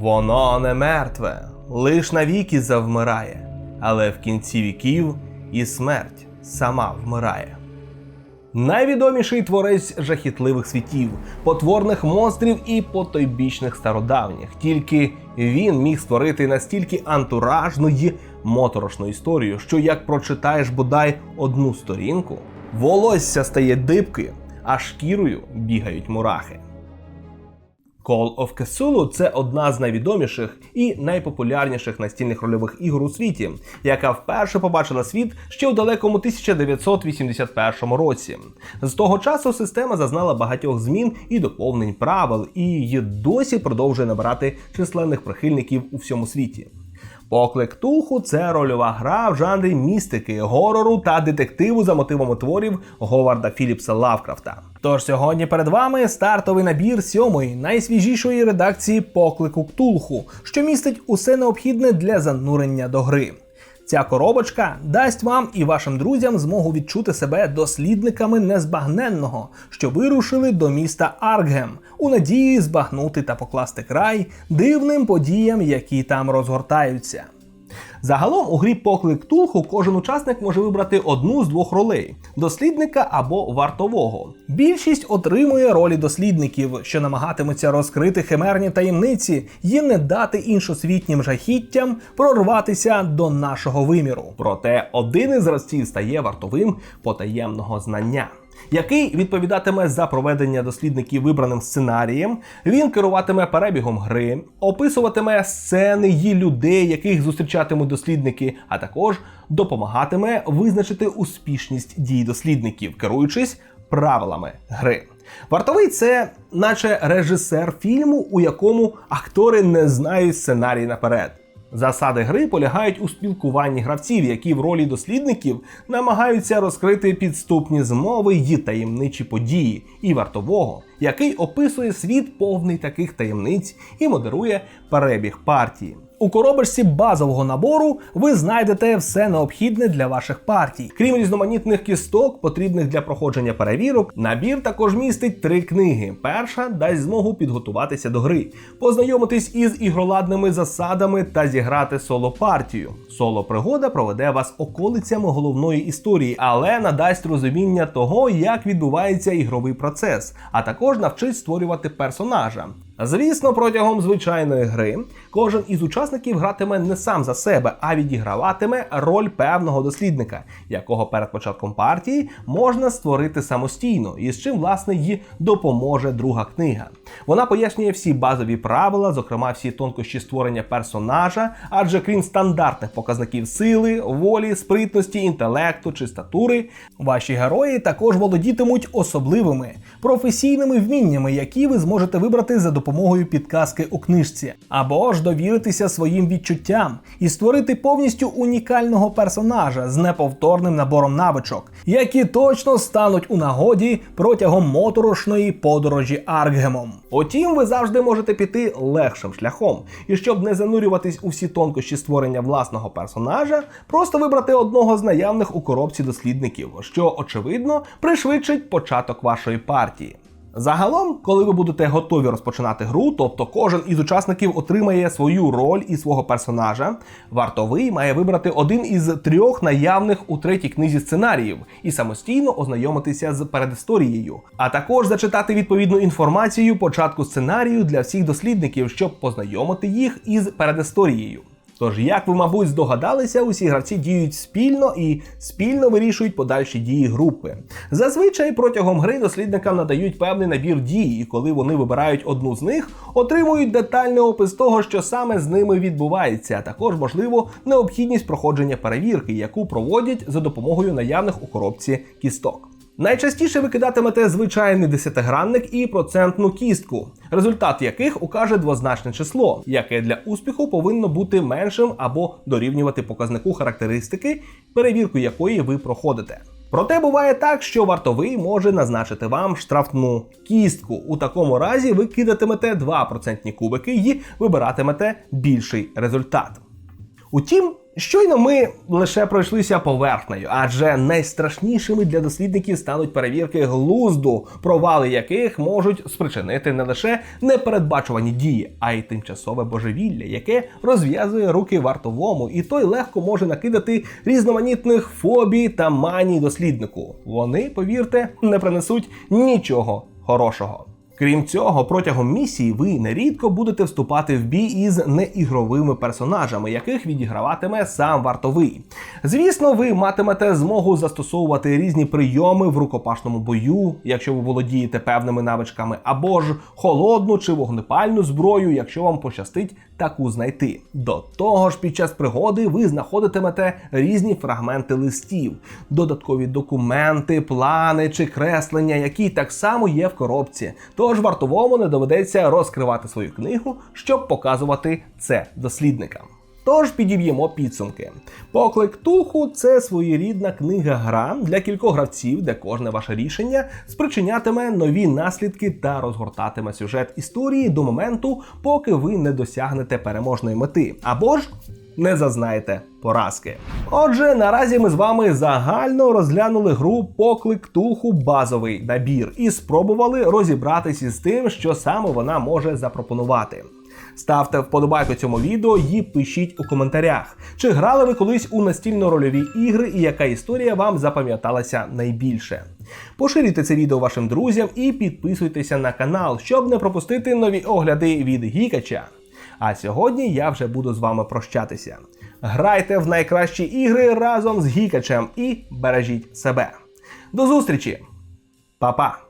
Воно не мертве, лиш навіки завмирає, але в кінці віків і смерть сама вмирає. Найвідоміший творець жахітливих світів, потворних монстрів і потойбічних стародавніх. Тільки він міг створити настільки антуражну й моторошну історію, що як прочитаєш бодай одну сторінку, волосся стає дибки, а шкірою бігають мурахи. Call of Cthulhu – це одна з найвідоміших і найпопулярніших настільних рольових ігор у світі, яка вперше побачила світ ще у далекому 1981 році. З того часу система зазнала багатьох змін і доповнень правил, і її досі продовжує набирати численних прихильників у всьому світі. Поклик Тулху це рольова гра в жанрі містики, горору та детективу за мотивами творів Говарда Філіпса Лавкрафта. Тож сьогодні перед вами стартовий набір сьомої найсвіжішої редакції поклику Ктулху, що містить усе необхідне для занурення до гри. Ця коробочка дасть вам і вашим друзям змогу відчути себе дослідниками незбагненного, що вирушили до міста Аркгем у надії збагнути та покласти край дивним подіям, які там розгортаються. Загалом у грі поклик Тулху кожен учасник може вибрати одну з двох ролей дослідника або вартового. Більшість отримує ролі дослідників, що намагатимуться розкрити химерні таємниці і не дати іншосвітнім жахіттям прорватися до нашого виміру. Проте один із разців стає вартовим потаємного знання який відповідатиме за проведення дослідників вибраним сценарієм. Він керуватиме перебігом гри, описуватиме сцени й людей, яких зустрічатимуть дослідники, а також допомагатиме визначити успішність дій дослідників, керуючись правилами гри. Вартовий це, наче режисер фільму, у якому актори не знають сценарій наперед. Засади гри полягають у спілкуванні гравців, які в ролі дослідників намагаються розкрити підступні змови й таємничі події, і вартового, який описує світ повний таких таємниць і модерує перебіг партії. У коробочці базового набору ви знайдете все необхідне для ваших партій. Крім різноманітних кісток, потрібних для проходження перевірок, набір також містить три книги. Перша дасть змогу підготуватися до гри, познайомитись із ігроладними засадами та зіграти соло партію. Соло пригода проведе вас околицями головної історії, але надасть розуміння того, як відбувається ігровий процес, а також навчить створювати персонажа. Звісно, протягом звичайної гри кожен із учасників гратиме не сам за себе, а відіграватиме роль певного дослідника, якого перед початком партії можна створити самостійно, і з чим власне їй допоможе друга книга. Вона пояснює всі базові правила, зокрема всі тонкощі створення персонажа, адже крім стандартних показників сили, волі, спритності, інтелекту чи статури, ваші герої також володітимуть особливими професійними вміннями, які ви зможете вибрати за допомогою підказки у книжці, або ж довіритися своїм відчуттям і створити повністю унікального персонажа з неповторним набором навичок, які точно стануть у нагоді протягом моторошної подорожі Аркгемом. Утім, ви завжди можете піти легшим шляхом, і щоб не занурюватись у всі тонкощі створення власного персонажа, просто вибрати одного з наявних у коробці дослідників, що очевидно пришвидшить початок вашої партії. Загалом, коли ви будете готові розпочинати гру, тобто кожен із учасників отримає свою роль і свого персонажа, вартовий має вибрати один із трьох наявних у третій книзі сценаріїв і самостійно ознайомитися з передісторією, а також зачитати відповідну інформацію початку сценарію для всіх дослідників, щоб познайомити їх із передісторією. Тож, як ви, мабуть, здогадалися, усі гравці діють спільно і спільно вирішують подальші дії групи. Зазвичай протягом гри дослідникам надають певний набір дій, і коли вони вибирають одну з них, отримують детальний опис того, що саме з ними відбувається, а також, можливо, необхідність проходження перевірки, яку проводять за допомогою наявних у коробці кісток. Найчастіше ви кидатимете звичайний десятигранник і процентну кістку, результат яких укаже двозначне число, яке для успіху повинно бути меншим або дорівнювати показнику характеристики, перевірку якої ви проходите. Проте буває так, що вартовий може назначити вам штрафну кістку. У такому разі ви кидатимете 2% кубики і вибиратимете більший результат. Утім, Щойно ми лише пройшлися поверхнею, адже найстрашнішими для дослідників стануть перевірки глузду, провали яких можуть спричинити не лише непередбачувані дії, а й тимчасове божевілля, яке розв'язує руки вартовому, і той легко може накидати різноманітних фобій та маній досліднику. Вони, повірте, не принесуть нічого хорошого. Крім цього, протягом місії ви нерідко будете вступати в бій із неігровими персонажами, яких відіграватиме сам вартовий. Звісно, ви матимете змогу застосовувати різні прийоми в рукопашному бою, якщо ви володієте певними навичками, або ж холодну чи вогнепальну зброю, якщо вам пощастить таку знайти. До того ж, під час пригоди ви знаходитимете різні фрагменти листів, додаткові документи, плани чи креслення, які так само є в коробці. Тож вартовому не доведеться розкривати свою книгу, щоб показувати це дослідникам. Тож підіб'ємо підсумки. Поклик Туху це своєрідна книга гра для кількох гравців, де кожне ваше рішення спричинятиме нові наслідки та розгортатиме сюжет історії до моменту, поки ви не досягнете переможної мети, або ж не зазнаєте поразки. Отже, наразі ми з вами загально розглянули гру Поклик Туху базовий набір і спробували розібратися із тим, що саме вона може запропонувати. Ставте вподобайку цьому відео і пишіть у коментарях, чи грали ви колись у настільно-рольові ігри і яка історія вам запам'яталася найбільше. Поширюйте це відео вашим друзям і підписуйтеся на канал, щоб не пропустити нові огляди від Гікача. А сьогодні я вже буду з вами прощатися. Грайте в найкращі ігри разом з Гікачем і бережіть себе. До зустрічі! Па-па!